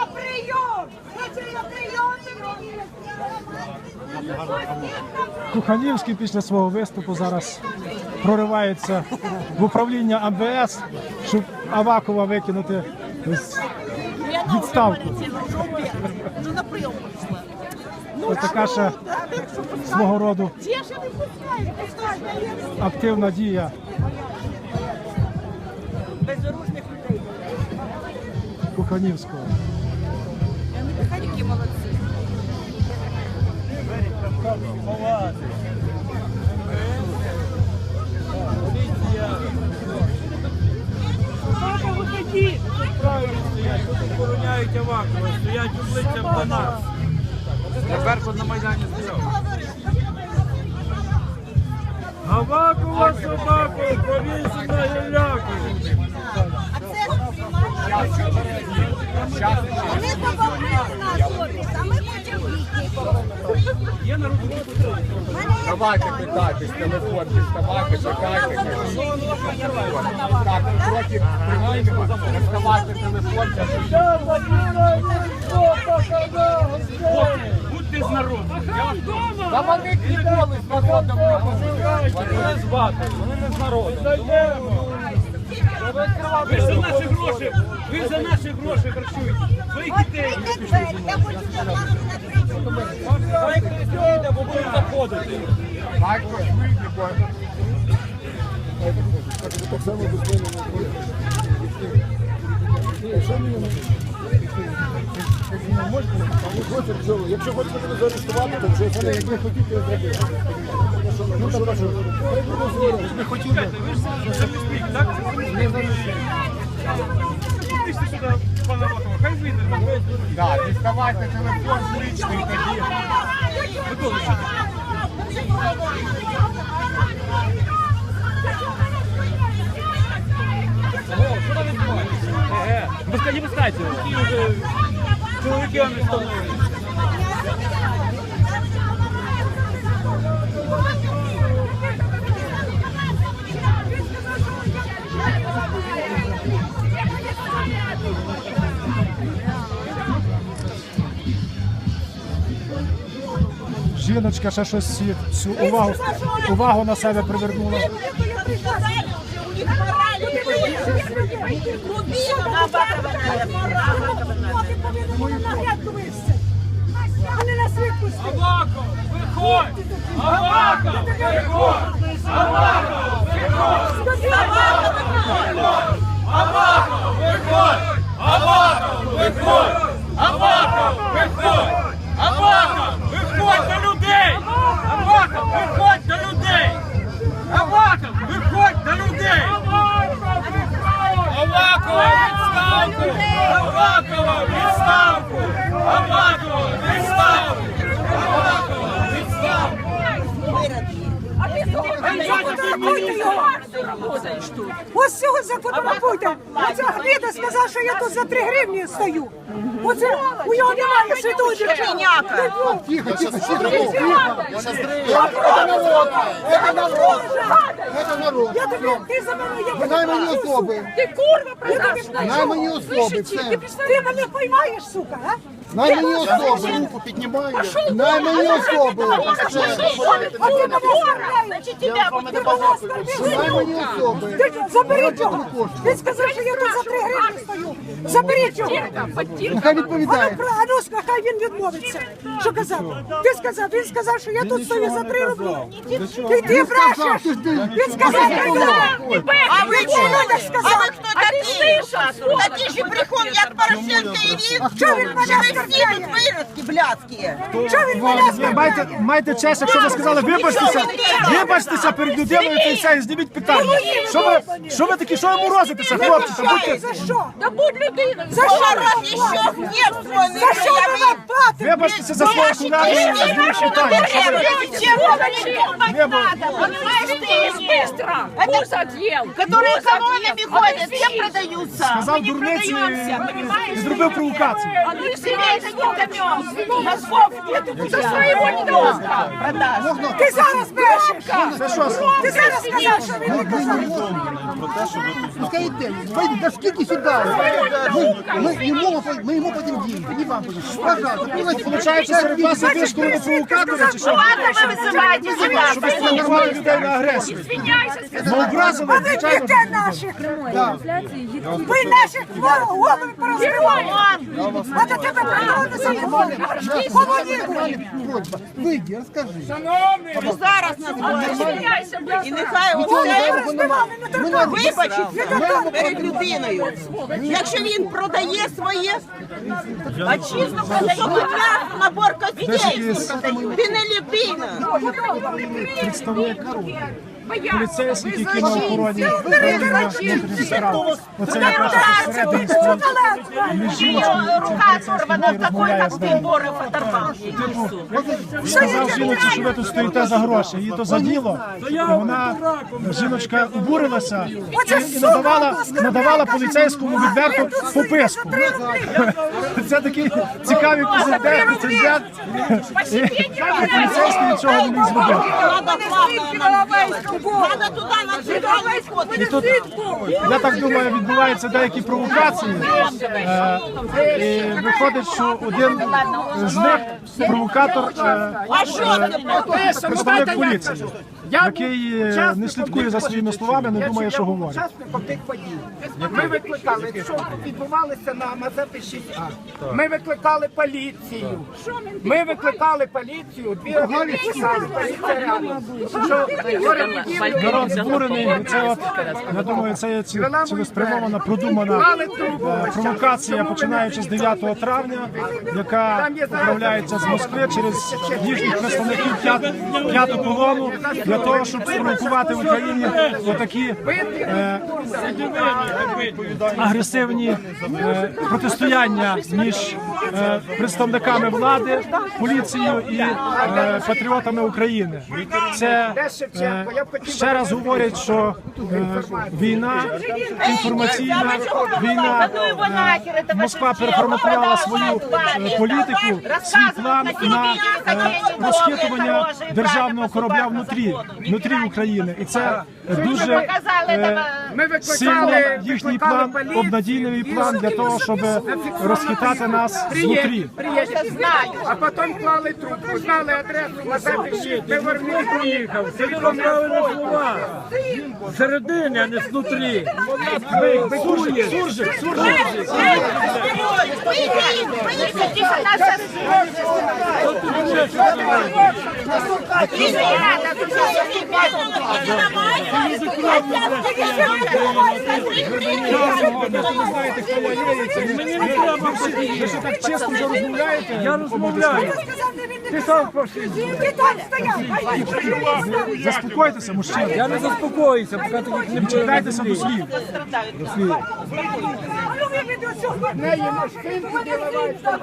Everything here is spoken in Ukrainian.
На прийом! На прийом Куханівський після свого виступу зараз проривається в управління АМВС, щоб Авакова викинути з відставку. Ну на прийом прийшла. Ось така ще свого роду активна дія Безоружних людей. Куханівського. Молодці. Правильно стоять, тут охороняють Авакова, стоять обличчям до нас. Тепер на Майдані стояв. Авакова собаку повісив на гілляку. Вони допомогли нас офіс, а ми хочемо їхній. Давайте питайтесь, телефон діставайте, чекайте. Так, трохи приймаємо, доставайте телефон. Будьте з народом. Та вони ніколи з народом не. Вони не з вати, вони не з народом. Ви за наші гроші, ви за наші гроші харчуєте. Своїх дітей. Я хочу заплакати на. Хай бо будуть заходити. Так, вийде, бо Якщо хочете мене заарештувати, то вже як ви хотіте зробити. Ну, так, прошу. Не хотіли. Ви ж захисник, так? Сюди, пана Авакова, хай вийде. да, діставайте телефон личний тоді. Пускайте його. Чоловіки вони встановлені. Жіночка ще щось всю увагу, увагу на себе привернула. Аваков, виходь! Аваков, виходь! Аваков, виходь! Аваков, виходь! Аваков, виходь! Аваков, виходь! Аваков, виходь до людей! Аваков, виходь до людей! Аваков, виходь до людей! Авакова відставку! Авакова відставку! Авакова відставку! Авакова відставку! Ось цього зафотографуйте. Оця гнида сказав, що я тут за 3 гривні стою. Оце у нього немає святого дівчиняка. Тихо, тихо, тихо. Это народ. Это народ. Это народ. Я тобі, ти за мене, я тебе Наймані особи. Ти курва продажна. Наймані особи. Все. Ти мене поймаєш, сука, а? Наймані особи. Руку піднімає. Наймані особи. Все. А ти мене оскорбляєш. Ти мене оскорбляєш. Наймані особи. Ти заберіть його. Він сказав, що я тут за 3 гривні стою. Заберіть його. Нехай відповідає. А ну, а ну, хай він відмовиться. Що казав? Ти сказав, він сказав, що я тут стою за 3 рублі. Ти, ти брешеш. Він сказав, що я. А ви Ти людях сказав. хто такі? Такі ж брехун, як Порошенко і він. Що він мене ви всі тут виродки блядські? Що він мене маєте, маєте честь, якщо ви сказали, вибачтеся, вибачтеся перед людиною та й все, і зніміть питання. Що ви, що ви такі, що ви морозитеся, хлопці? Та будьте, За що? Да будь людина. За що? Раз ви ще свій За що ви нам платите? вибачтеся за свою хуляду і зніміть питання. Що ви, не, бо, Курс отъел. Которые колоннами ходят, все продаются. сказав дурниці і зробив провокацію. А ты семейка не домём. Мозгов нету. За своего не домом. Продаж. Ти зараз брешеш. Це що? Ти зараз сказав, що він не казав. Пускай йде. Вийди, да скільки сюди. Мы ему, мы ему пойдем деньги, не вам пойдем. Пожалуйста, давайте. Получається, серед вас є вишколені провокатори, чи що? Ладно, вы вызываете сюда. Щоб спровокувати людей на агресію. А ви звичайно. дітей наших. Ви наших голови порозкривали. А до тебе. Комунізм. Просьба, выйди, расскажи. Зараз Извиняйся, І нехай оце вибачить. Перед людиною. Якщо він продає своє отчизну, продає набор копійок. Ти не людина. Представник поліцейських, які на охороні. Оце якраз всередині стоїть між жіночкою, в такой, розмовляє как з ты, ним. Сказав жіночці, що ви тут стоїте за гроші. Її то заділо, і вона, жіночка, обурилася і надавала, надавала поліцейському відверто пописку. Це такий цікавий президент, президент. І поліцейський нічого не міг зробити. На вход. І тут, я так думаю, відбуваються деякі провокації. Е, і виходить, що один з них провокатор е, е, представник поліції, який е, не слідкує за своїми словами, не думає, що говорить. учасником тих подій. Ми викликали, що відбувалося на Мазепи 6А. Ми викликали поліцію. Ми викликали поліцію, дві години чекали, поліція. Що Народ збурений, це от, я думаю, це є ці- цілеспрямована, продумана е, провокація, починаючи з 9 травня, яка управляється з Москви через їхніх представників п'ят- п'яту колону для того, щоб спровокувати в Україні отакі е, агресивні е, протистояння між е, представниками влади, поліцією і патріотами України. Це ще раз говорять, що війна інформаційна, війна е, Москва переформатувала свою політику, свій план на розхитування державного корабля внутрі, внутрі України, і це дуже е, Ми сильний викликали, їхній викликали план, поліцію. обнадійливий план для того, щоб розхитати нас знутрі. А потім клали трубку, знали адресу Мазепи 6, ми вернули. Приїхав, це правильні слова. Всередині, а не знутрі. Суржик, суржик, суржик. Мені не треба Ви що так чесно розмовляєте? Я розмовляю. Ти сам. Заспокойтеся, мужчина. Я не заспокоюся, поки таких не Читайтеся до слів. А